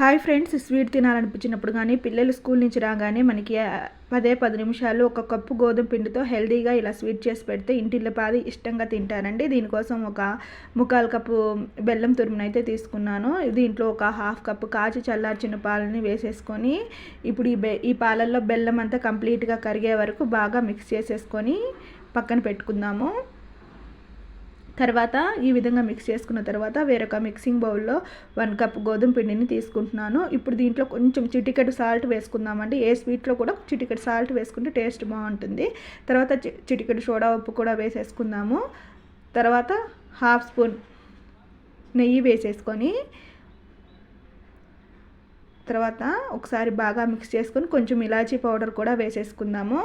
Hi friends sweet తినాలనిపించినప్పుడు కానీ పిల్లలు స్కూల్ నుంచి రాగానే మనకి పదే పది నిమిషాలు ఒక కప్పు గోధుమ పిండితో హెల్దీగా ఇలా స్వీట్ చేసి పెడితే ఇంటిల్లపాది ఇష్టంగా తింటారండి దీనికోసం ఒక ముక్కాలు కప్పు బెల్లం తురుమునైతే తీసుకున్నాను. దీంట్లో ఒక హాఫ్ కప్పు కాచి చల్లార్చిన పాలని వేసేసుకొని ఇప్పుడు ఈ బె ఈ పాలల్లో బెల్లం అంతా కంప్లీట్గా కరిగే వరకు బాగా మిక్స్ చేసేసుకొని పక్కన పెట్టుకుందాము. తర్వాత ఈ విధంగా మిక్స్ చేసుకున్న తర్వాత వేరొక మిక్సింగ్ బౌల్లో వన్ కప్ గోధుమ పిండిని తీసుకుంటున్నాను. ఇప్పుడు దీంట్లో కొంచెం చిటికెడు సాల్ట్ వేసుకుందామండి. ఏ స్వీట్లో కూడా చిటికెడు సాల్ట్ వేసుకుంటే టేస్ట్ బాగుంటుంది. తర్వాత చిటికెడు సోడా ఉప్పు కూడా వేసేసుకుందాము. తర్వాత హాఫ్ స్పూన్ నెయ్యి వేసేసుకొని తర్వాత ఒకసారి బాగా మిక్స్ చేసుకొని కొంచెం ఇలాచీ పౌడర్ కూడా వేసేసుకుందాము.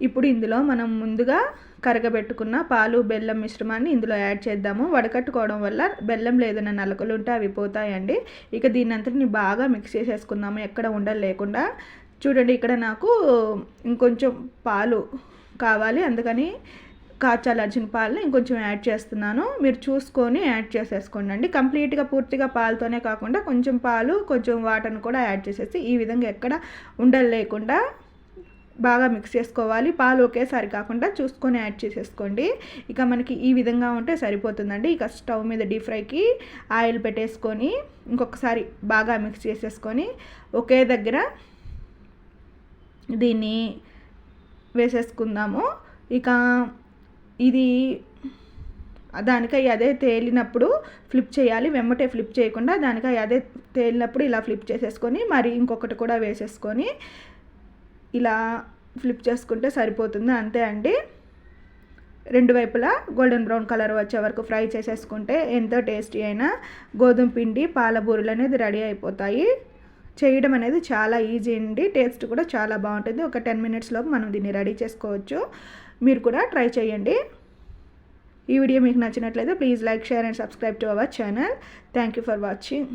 ఇప్పుడు ఇందులో మనం ముందుగా కరగబెట్టుకున్న పాలు బెల్లం మిశ్రమాన్ని ఇందులో యాడ్ చేద్దాము. వడకట్టుకోవడం వల్ల బెల్లం లేదన్న నలకలు ఉంటే అవి పోతాయండి. ఇక దీనంతటిని బాగా మిక్స్ చేసేసుకుందాము. ఎక్కడ ఉండలు లేకుండా. చూడండి ఇక్కడ నాకు ఇంకొంచెం పాలు కావాలి. అందుకని కాచాలర్చిన పాలను ఇంకొంచెం యాడ్ చేస్తున్నాను. మీరు చూసుకొని యాడ్ చేసేసుకోండి అండి కంప్లీట్గా పూర్తిగా పాలతోనే కాకుండా కొంచెం పాలు కొంచెం వాటర్ని కూడా యాడ్ చేసేసి ఈ విధంగా ఎక్కడ ఉండలు లేకుండా బాగా మిక్స్ చేసుకోవాలి. పాలు ఒకేసారి కాకుండా చూసుకొని యాడ్ చేసేసుకోండి. ఇక మనకి ఈ విధంగా ఉంటే సరిపోతుందండి. ఇక స్టవ్ మీద డీప్ ఫ్రైకి ఆయిల్ పెట్టేసుకొని ఇంకొకసారి బాగా మిక్స్ చేసేసుకొని ఒకే దగ్గర దీన్ని వేసేసుకుందాము. ఇక ఇది దానికై అదే తేలినప్పుడు ఫ్లిప్ చేయాలి. వెమ్మటే ఫ్లిప్ చేయకుండా దానికై అదే తేలినప్పుడు ఇలా ఫ్లిప్ చేసేసుకొని మరి ఇంకొకటి కూడా వేసేసుకొని ఇలా ఫ్లిప్ చేసుకుంటే సరిపోతుంది. అంతే అండి. రెండు వైపులా గోల్డెన్ బ్రౌన్ కలర్ వచ్చే వరకు ఫ్రై చేసేసుకుంటే ఎంతో టేస్టీ అయినా గోధుమ పిండి పాల బూరెలు అనేది రెడీ అయిపోతాయి. చేయడం అనేది చాలా ఈజీ అండి. టేస్ట్ కూడా చాలా బాగుంటుంది. ఒక టెన్ మినిట్స్లోపు మనం దీన్ని రెడీ చేసుకోవచ్చు. మీరు కూడా ట్రై చేయండి. ఈ వీడియో మీకు నచ్చినట్లయితే please like share and subscribe to our channel thank you for watching